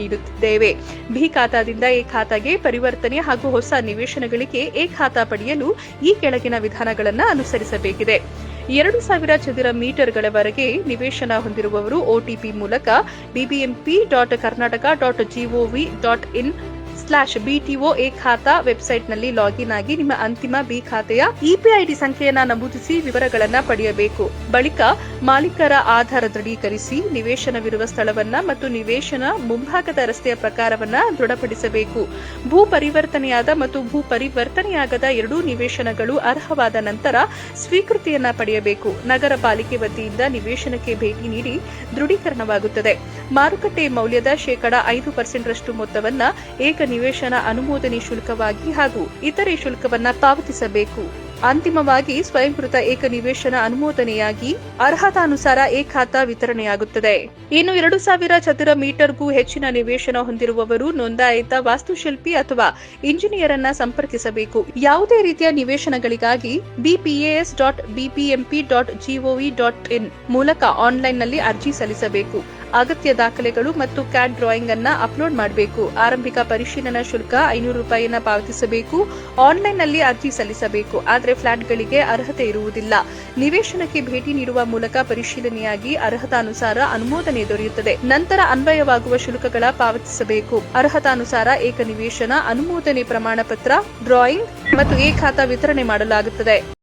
ನೀಡುತ್ತಿದ್ದೇವೆ ಬಿ ಖಾತಾದಿಂದ ಎ ಖಾತಾಗೆ ಪರಿವರ್ತನೆ ಹಾಗೂ ಹೊಸ ನಿವೇಶನಗಳಿಗೆ ಎ ಖಾತಾ ಪಡೆಯಲು ಈ ಕೆಳಗಿನ ವಿಧಾನಗಳನ್ನು ಅನುಸರಿಸಬೇಕಿದೆ. ಎರಡು ಸಾವಿರ ಚದರ ಮೀಟರ್ಗಳವರೆಗೆ ನಿವೇಶನ ಹೊಂದಿರುವವರು ಒಟಿಪಿ ಮೂಲಕ BBMP dot Karnataka dot GOV dot in slash BTO A Khata ವೆಬ್ಸೈಟ್ನಲ್ಲಿ ಲಾಗಿನ್ ಆಗಿ ನಿಮ್ಮ ಅಂತಿಮ ಬಿ ಖಾತೆಯ ಇಪಿಐಡಿ ಸಂಖ್ಯೆಯನ್ನು ನಮೂದಿಸಿ ವಿವರಗಳನ್ನು ಪಡೆಯಬೇಕು. ಬಳಿಕ ಮಾಲೀಕರ ಆಧಾರ ದೃಢೀಕರಿಸಿ ನಿವೇಶನವಿರುವ ಸ್ಥಳವನ್ನ ಮತ್ತು ನಿವೇಶನ ಮುಂಭಾಗದ ರಸ್ತೆಯ ಪ್ರಕಾರವನ್ನ ದೃಢಪಡಿಸಬೇಕು. ಭೂ ಪರಿವರ್ತನೆಯಾದ ಮತ್ತು ಭೂ ಪರಿವರ್ತನೆಯಾಗದ ಎರಡೂ ನಿವೇಶನಗಳು ಅರ್ಹವಾದ ನಂತರ ಸ್ವೀಕೃತಿಯನ್ನ ಪಡೆಯಬೇಕು. ನಗರ ಪಾಲಿಕೆ ವತಿಯಿಂದ ನಿವೇಶನಕ್ಕೆ ಭೇಟಿ ನೀಡಿ ದೃಢೀಕರಣವಾಗುತ್ತದೆ. ಮಾರುಕಟ್ಟೆ ಮೌಲ್ಯದ ಶೇಕಡ ಐದು ಪರ್ಸೆಂಟ್ರಷ್ಟು ಮೊತ್ತವನ್ನ ಏಕ ನಿವೇಶನ ಅನುಮೋದನೆ ಶುಲ್ಕವಾಗಿ ಹಾಗೂ ಇತರೆ ಶುಲ್ಕವನ್ನ ಪಾವತಿಸಬೇಕು. ಅಂತಿಮವಾಗಿ ಸ್ವಯಂಕೃತ ಏಕ ನಿವೇಶನ ಅನುಮೋದನೆಯಾಗಿ ಅರ್ಹತಾನುಸಾರ ಎ ಖಾತಾ ವಿತರಣೆಯಾಗುತ್ತದೆ. ಇನ್ನು ಎರಡು ಸಾವಿರ ಚದರ ಮೀಟರ್ಗೂ ಹೆಚ್ಚಿನ ನಿವೇಶನ ಹೊಂದಿರುವವರು ನೋಂದಾಯಿತ ವಾಸ್ತುಶಿಲ್ಪಿ ಅಥವಾ ಇಂಜಿನಿಯರ್ ಅನ್ನ ಸಂಪರ್ಕಿಸಬೇಕು. ಯಾವುದೇ ರೀತಿಯ ನಿವೇಶನಗಳಿಗಾಗಿ BPAS dot BPMP dot GOV dot in ಮೂಲಕ ಆನ್ಲೈನ್ನಲ್ಲಿ ಅರ್ಜಿ ಸಲ್ಲಿಸಬೇಕು. ಅಗತ್ಯ ದಾಖಲೆಗಳು ಮತ್ತು ಕ್ಯಾಟ್ ಡ್ರಾಯಿಂಗ್ ಅನ್ನು ಅಪ್ಲೋಡ್ ಮಾಡಬೇಕು. ಆರಂಭಿಕ ಪರಿಶೀಲನಾ ಶುಲ್ಕ ಐನೂರು ರೂಪಾಯಿಯನ್ನ ಪಾವತಿಸಬೇಕು. ಆನ್ಲೈನ್ನಲ್ಲಿ ಅರ್ಜಿ ಸಲ್ಲಿಸಬೇಕು. ಆದರೆ ಫ್ಲಾಟ್ಗಳಿಗೆ ಅರ್ಹತೆ ಇರುವುದಿಲ್ಲ. ನಿವೇಶನಕ್ಕೆ ಭೇಟಿ ನೀಡುವ ಮೂಲಕ ಪರಿಶೀಲನೆಯಾಗಿ ಅರ್ಹತಾನುಸಾರ ಅನುಮೋದನೆ ದೊರೆಯುತ್ತದೆ. ನಂತರ ಅನ್ವಯವಾಗುವ ಶುಲ್ಕಗಳ ಪಾವತಿಸಬೇಕು. ಅರ್ಹತಾನುಸಾರ ಏಕ ನಿವೇಶನ ಅನುಮೋದನೆ ಪ್ರಮಾಣ ಪತ್ರ ಡ್ರಾಯಿಂಗ್ ಮತ್ತು ಎ ಖಾತಾ ವಿತರಣೆ ಮಾಡಲಾಗುತ್ತದೆ.